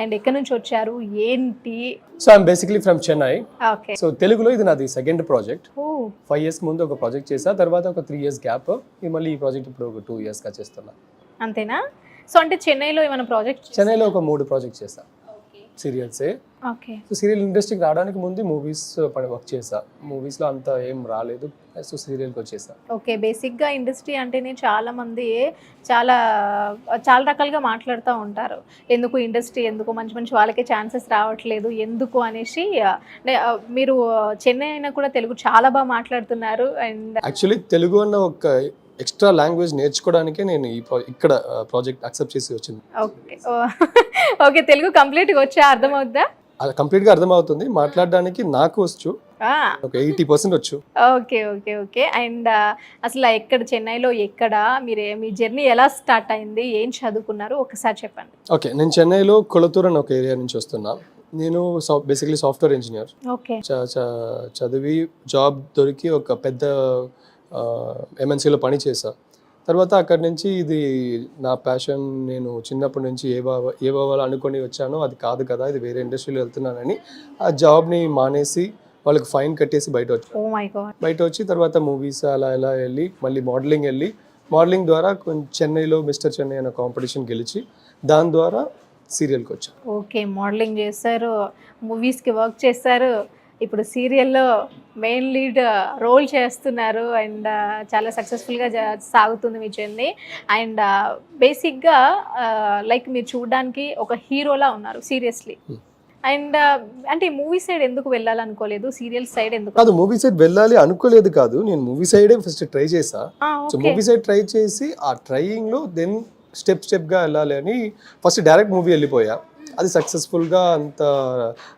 And ఎక్కడి నుంచి వచ్చారు? ఏంటి? So I'm basically from Chennai okay so తెలుగులో ఇది నాది సెకండ్ ప్రాజెక్ట్ ఫైవ్ ఇయర్స్ ముందు ఒక ప్రాజెక్ట్ చేసా తర్వాత ఒక త్రీ ఇయర్స్ గ్యాప్ మళ్ళీ ఈ ప్రాజెక్ట్ ఇప్పుడు ఒక టూ ఇయర్స్గా చేస్తున్నా. అంతేనా? సో అంటే చెన్నైలో ఏమైనా ప్రాజెక్ట్ చెన్నైలో ఒక మూడు ప్రాజెక్ట్ చేసా సీరియల్సే. ఓకే. సో సీరియల్ ఇండస్ట్రీకి రావడానికి ముందు మూవీస్ వర్క్ చేసా మూవీస్లో అంత ఏం రాలేదు. సో సీరియల్కి వచ్చేసా ఓకే బేసిక్గా ఇండస్ట్రీ అంటేనే చాలా మంది చాలా చాలా రకాలుగా మాట్లాడుతూ ఉంటారు. ఎందుకు ఇండస్ట్రీ ఎందుకు మంచి మంచి వాళ్ళకే ఛాన్సెస్ రావట్లేదు ఎందుకు అనేసి మీరు చెన్నై అయినా కూడా తెలుగు చాలా బాగా మాట్లాడుతున్నారు అండ్ యాక్చువల్లీ తెలుగు అన్న ఒక ఎక్స్ట్రా లాంగ్వేజ్ నేర్చుకోవడానికే నేను ఈ ఇక్కడ ప్రాజెక్ట్ యాక్సెప్ట్ చేసి వచ్చింది. ఓకే. ఓకే తెలుగు కంప్లీట్గా వచ్చా? అర్థమవుద్దా? అది కంప్లీట్గా అర్థమవుతుంది. మాట్లాడడానికి నాకు వచ్చు. ఒక ఎయిటీ పర్సెంట్ వచ్చు. Okay okay okay. అండ్ అసలు ఎక్కడ చెన్నైలో ఎక్కడ? మీరు మీ జర్నీ ఎలా స్టార్ట్ అయింది? ఏం చదువుకున్నారు? ఒకసారి చెప్పండి. ఓకే నేను చెన్నైలో కొలతూరు అని ఒక ఏరియా నుంచి వస్తున్నా. నేను బేసిక్లీ సాఫ్ట్వేర్ ఇంజనీర్. ఓకే. చ- చ- చదివి జాబ్ దొరికి ఒక పెద్ద ఎంఎన్సీలో పని చేశా. తర్వాత అక్కడి నుంచి ఇది నా ప్యాషన్ నేను చిన్నప్పటి నుంచి ఏ ఏ అవ్వాలో అనుకొని వచ్చానో అది కాదు కదా ఇది వేరే ఇండస్ట్రీలో వెళ్తున్నానని ఆ జాబ్ని మానేసి వాళ్ళకి ఫైన్ కట్టేసి బయట వచ్చి. ఓ మై గాడ్ బయట వచ్చి తర్వాత మూవీస్ అలా ఇలా వెళ్ళి మళ్ళీ మోడలింగ్ వెళ్ళి మోడలింగ్ ద్వారా కొంచెం చెన్నైలో మిస్టర్ చెన్నై అనే కాంపిటీషన్ గెలిచి దాని ద్వారా సీరియల్కి వచ్చాను ఓకే మోడలింగ్ చేస్తారు మూవీస్కి వర్క్ చేస్తారు ఇప్పుడు సీరియల్లో మెయిన్ లీడ్ రోల్ చేస్తున్నారు అండ్ చాలా సక్సెస్ఫుల్గా సాగుతుంది మీ జర్నీ. అండ్ బేసిక్గా లైక్ మీరు చూడడానికి ఒక హీరోలా ఉన్నారు సీరియస్లీ. Hmm. అండ్ అంటే మూవీ సైడ్ ఎందుకు వెళ్ళాలనుకోలేదు? సీరియల్ సైడ్ ఎందుకు? కాదు మూవీ సైడ్ వెళ్ళాలి అనుకోలేదు కాదు. నేను మూవీ సైడే ఫస్ట్ ట్రై చేసా సో మూవీ సైడ్ ట్రై చేసి ఆ ట్రయింగ్లో దెన్ స్టెప్ స్టెప్గా వెళ్ళాలి అని ఫస్ట్ డైరెక్ట్ మూవీ వెళ్ళిపోయా. అది సక్సెస్ఫుల్గా అంత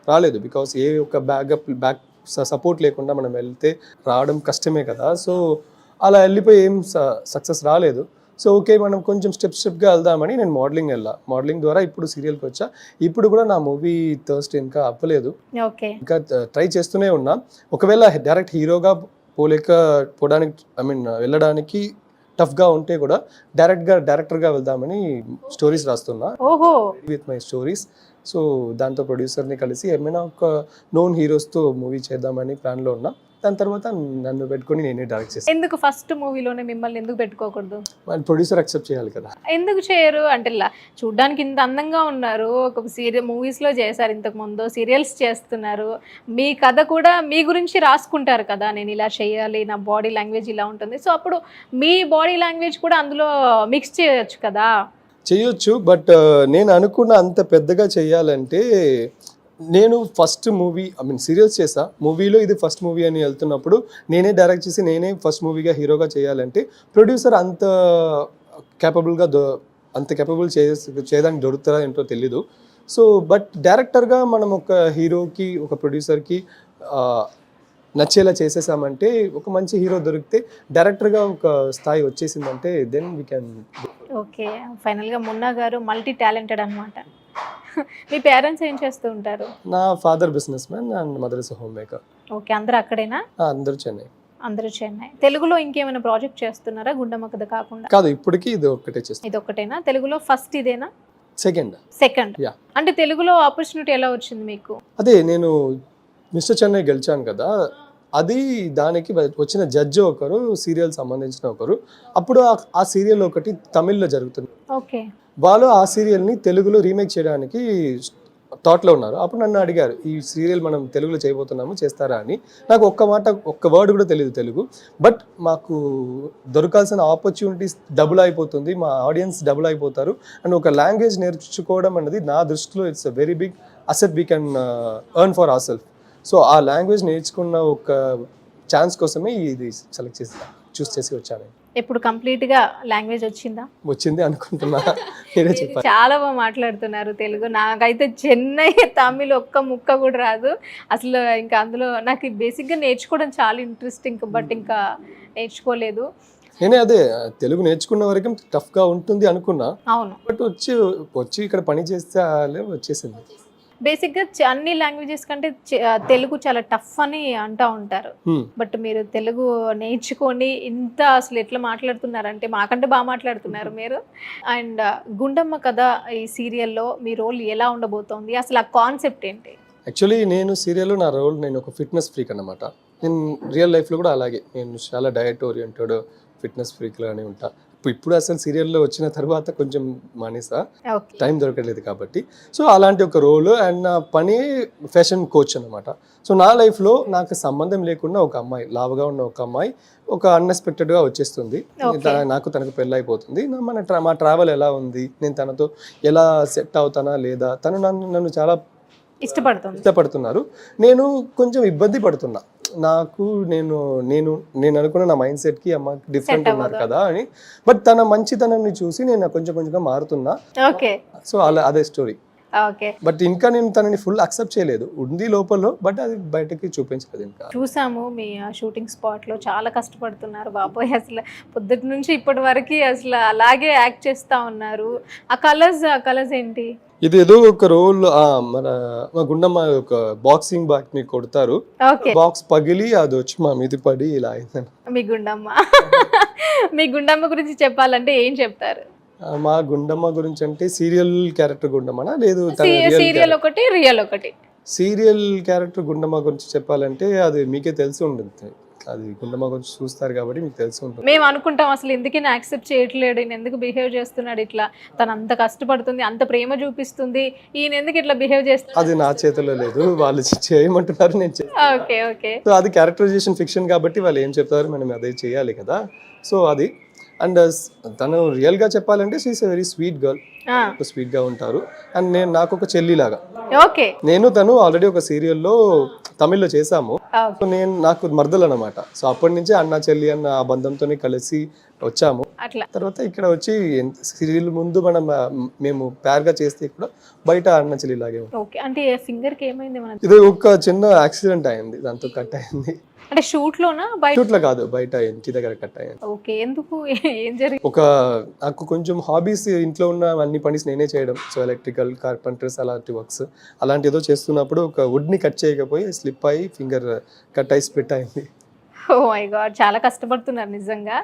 రాలేదు బికాస్ ఏ ఒక బ్యాకప్ బ్యాక్ సపోర్ట్ లేకుండా మనం వెళ్తే రావడం కష్టమే కదా. సో అలా వెళ్ళిపోయి ఏం సక్సెస్ రాలేదు. సో ఓకే మనం కొంచెం స్టెప్ స్టెప్గా వెళ్దామని నేను మోడలింగ్ వెళ్ళా. మోడలింగ్ ద్వారా ఇప్పుడు సీరియల్కి వచ్చా. ఇప్పుడు కూడా నా మూవీ థర్స్ట్ ఇంకా అవ్వలేదు. ఇంకా ట్రై చేస్తూనే ఉన్నా. ఒకవేళ డైరెక్ట్ హీరోగా పోలేక పోవడానికి ఐ మీన్ వెళ్ళడానికి టఫ్గా ఉంటే కూడా డైరెక్ట్గా డైరెక్టర్గా వెళ్దామని స్టోరీస్ రాస్తున్నా. ఓహో! విత్ మై స్టోరీస్ సో దాంతో ప్రొడ్యూసర్ని కలిసి ఏమైనా ఒక నోన్ హీరోస్తో మూవీ చేద్దామని ప్లాన్లో ఉన్నా. దాని తర్వాత నన్ను పెట్టుకొని నేనే డైరెక్ట్ చేస్తాను ఎందుకు ఫస్ట్ మూవీలోనే మిమ్మల్ని ఎందుకు పెట్టుకోకూడదు? మన ప్రొడ్యూసర్ అక్సెప్ట్ చేయాలి కదా. ఎందుకు చేయరు? అంటే ఇలా చూడ్డానికి ఇంత అందంగా ఉన్నారు. ఒక సీరియల్ మూవీస్లో చేశారు ఇంతకు ముందు సీరియల్స్ చేస్తున్నారు. మీ కథ కూడా మీ గురించి రాసుకుంటారు కదా. నేను ఇలా చేయాలి నా బాడీ లాంగ్వేజ్ ఇలా ఉంటుంది. సో అప్పుడు మీ బాడీ లాంగ్వేజ్ కూడా అందులో మిక్స్ చేయొచ్చు కదా. చేయొచ్చు బట్ నేను అనుకున్న అంత పెద్దగా చేయాలంటే నేను first movie I mean serials చేసా. మూవీలో ఇది ఫస్ట్ మూవీ అని వెళ్తున్నప్పుడు నేనే డైరెక్ట్ చేసి నేనే ఫస్ట్ మూవీగా హీరోగా చేయాలంటే ప్రొడ్యూసర్ అంత కేపబుల్గా దొ అంత కేపబుల్ చే చేయడానికి దొరుకుతారా ఏంటో తెలీదు. సో బట్ డైరెక్టర్గా మనం ఒక హీరోకి ఒక ప్రొడ్యూసర్కి నచ్చేలా చేసేసామంటే ఒక మంచి హీరో దొరికితే డైరెక్టర్గా ఒక స్థాయి వచ్చేసిందంటే దెన్ వీ క్యాన్ ఓకే ఫైనల్గా మున్నా గారు మల్టీ టాలెంటెడ్ అనమాట మీ పేరెంట్స్ ఏం చేస్తూ ఉంటారు? నా father businessman and mother is homemaker. Okay అందరూ అక్కడేనా? అందరూ చెన్నై. అందరూ చెన్నై. తెలుగులో ఇంకేమైనా ప్రాజెక్ట్ చేస్తున్నారా? గుండమ్మ కథ కాకుండా? కాదు ఇప్పటికీ ఇది ఒక్కటే చేస్తాను ఇది ఒకటేనా తెలుగులో ఫస్ట్ ఇదేనా? సెకండ్. సెకండ్. Yeah. అంటే తెలుగులో ఆపర్చునిటీ ఎలా వచ్చింది మీకు? అదే నేను మిస్టర్ చెన్నై గెలిచాను కదా అది దానికి వచ్చిన జడ్జి ఒకరు సీరియల్ సంబంధించిన ఒకరు. అప్పుడు ఆ- సీరియల్ ఒకటి తమిళ్ళో జరుగుతుంది. ఓకే. వాళ్ళు ఆ సీరియల్ని తెలుగులో రీమేక్ చేయడానికి థాట్లో ఉన్నారు. అప్పుడు నన్ను అడిగారు ఈ సీరియల్ మనం తెలుగులో చేయబోతున్నాము చేస్తారా అని. నాకు ఒక్క మాట ఒక్క వర్డ్ కూడా తెలియదు తెలుగు. బట్ మాకు దొరకాల్సిన ఆపర్చునిటీస్ డబుల్ అయిపోతుంది. మా ఆడియన్స్ డబుల్ అయిపోతారు. అండ్ ఒక లాంగ్వేజ్ నేర్చుకోవడం అనేది నా దృష్టిలో it's a very big asset we can earn for our self so ఆ లాంగ్వేజ్ నేర్చుకున్న ఒక ఛాన్స్ కోసమే ఇది సెలెక్ట్ చేసి చూస్ చేసి వచ్చాను. ఇప్పుడు కంప్లీట్గా లాంగ్వేజ్ వచ్చిందా? వచ్చింది అనుకుంటున్నా. మీరే చాలా బాగా మాట్లాడుతున్నారు తెలుగు. నాకైతే చెన్నై తమిళ్ ఒక్క ముక్క కూడా రాదు. అసలు ఇంకా అందులో నాకు బేసిక్గా నేర్చుకోవడం చాలా ఇంట్రెస్టింగ్ బట్ ఇంకా నేర్చుకోలేదు. నేనే అదే తెలుగు నేర్చుకున్న వరకు టఫ్గా ఉంటుంది అనుకున్నా. అవును. బట్ వచ్చి వచ్చి ఇక్కడ పని చేస్తే వచ్చేసింది. బేసిక్గా అన్ని లాంగ్వేజెస్ కంటే తెలుగు చాలా టఫ్ అని అంటూ ఉంటారు. బట్ మీరు తెలుగు నేర్చుకొని ఇంత అసలు ఎట్లా మాట్లాడుతున్నారంటే మాకంటే బాగా మాట్లాడుతున్నారు మీరు. అండ్ గుండమ్మ కథ ఈ సీరియల్లో మీ రోల్ ఎలా ఉండబోతోంది? అసలు ఆ కాన్సెప్ట్ ఏంటి? యాక్చువల్లీ నేను సీరియల్లో నా రోల్ నేను ఒక ఫిట్నెస్ ఫ్రీక్ అన్నమాట. నేను రియల్ లైఫ్లో కూడా అలాగే. నేను చాలా డయట్ ఓరియంటెడ్ ఫిట్నెస్ ఫ్రీక్లానే ఉంటా. ఇప్పుడు ఇప్పుడు అసలు సీరియల్లో వచ్చిన తర్వాత కొంచెం మానేసా. టైం దొరకలేదు కాబట్టి. సో అలాంటి ఒక రోల్ అండ్ నా పని ఫ్యాషన్ కోచ్ అనమాట సో నా లైఫ్లో నాకు సంబంధం లేకుండా ఒక అమ్మాయి లావుగా ఉన్న ఒక అమ్మాయి ఒక అన్ఎక్స్పెక్టెడ్గా వచ్చేస్తుంది. నాకు తనకు పెళ్ళి అయిపోతుంది. మన ట్రా మా ట్రావెల్ ఎలా ఉంది? నేను తనతో ఎలా సెట్ అవుతానా లేదా? తను నన్ను నన్ను చాలా ఇష్టపడుతున్నారు. నేను కొంచెం ఇబ్బంది పడుతున్నా. నాకు నేను నేను నేను అనుకున్న నా మైండ్ సెట్కి అమ్మ డిఫరెంట్ ఉన్నారు. కదా అని. బట్ తన మంచితనాన్ని చూసి నేను కొంచెం కొంచెంగా మారుతున్నా. ఓకే. సో అలా అదే స్టోరీ ఓకే. బట్ ఇంకా నేను తనని ఫుల్ అక్సెప్ట్ చేయలేదు. ఉంది లోపల బట్ అది బయటకి చూపించలేదు ఇంకా. చూసాము మీ షూటింగ్ స్పాట్లో చాలా కష్టపడుతున్నారు బాబోయ్. అసలు పొద్దుటి నుంచి ఇప్పటి వరకు అసలు అలాగే యాక్ట్ చేస్తా ఉన్నారు. ఆ కలర్స్ ఆ కలర్స్ ఏంటి? ఇది ఏదో ఒక రోల్ మన మా గుండమ్మ ఒక బాక్సింగ్ బాక్ని కొడతారు. బాక్స్ పగిలి అది వచ్చి మా మీద పడి ఇలా అయిందని మీ గుండమ్మ. మీ గుండమ్మ గురించి చెప్పాలంటే ఏం చెప్తారు? మా గుండమ్మ గురించి అంటే సీరియల్ క్యారెక్టర్ గుండమ్మనా? లేదు సీరియల్ ఒకటి రియల్ ఒకటి. సీరియల్ క్యారెక్టర్ గుండమ్మ గురించి చెప్పాలంటే అది మీకే తెలిసి ఉంటుంది. అది గుండమ్మ గురించి చూస్తారు కాబట్టి మీకు తెలిసి ఉంటుంది. మేము అనుకుంటాం అసలు ఎందుకు యాక్సెప్ట్ చేయట్లేడు ఈయన ఎందుకు బిహేవ్ చేస్తున్నాడు ఇట్లా. తను అంత కష్టపడుతుంది అంత ప్రేమ చూపిస్తుంది. ఈయన ఎందుకు ఇట్లా బిహేవ్ చేస్తుంది అది నా చేతిలో లేదు వాళ్ళు చేయమంటున్నారు నేను ఓకే ఓకే. సో అది క్యారెక్టరైజేషన్ ఫిక్షన్ కాబట్టి వాళ్ళు ఏం చెప్తారు మనం అదే చేయాలి కదా. సో అది. అండ్ తను రియల్గా చెప్పాలంటే షీస్ వెరీ స్వీట్ గర్ల్ స్వీట్గా ఉంటారు. అండ్ నేను నాకు ఒక చెల్లిలాగా. ఓకే. నేను తను ఆల్రెడీ ఒక సీరియల్లో తమిళ్ళో చేశాము. సో నేను నాకు మరదలు అనమాట సో అప్పటి నుంచి అన్న చెల్లి అన్న ఆ బంధంతోనే కలిసి వచ్చాము. అట్లా. తర్వాత ఇక్కడ వచ్చి సీరియల్ ముందు మనం మేము ప్యార్గా చేస్తే కూడా బయట అన్న చెల్లి లాగే అంటే ఫింగర్కి ఏమైంది? మన ఇది ఒక చిన్న యాక్సిడెంట్ అయింది. దాంతో కట్ అయింది. అంటే షూట్ లోనా బయట? షూట్లో కాదు బయట ఇంటి దగ్గర కట్ అయింది ఓకే ఎందుకు? ఏం జరిగింది ఒక నాకు కొంచెం హాబీస్ ఇంట్లో ఉన్న అన్ని పనిస్ నేనే చేయడం. సో ఎలక్ట్రికల్ కార్పెంటర్స్ అలాంటి వర్క్స్. అలాంటి ఏదో చేస్తున్నప్పుడు ఒక వుడ్ని కట్ చేయకపోయి స్లిప్ అయ్యి ఫింగర్ కట్ అయి స్ప్లిట్ అయింది. ఓ మై గాడ్ చాలా కష్టపడుతున్నారు నిజంగా.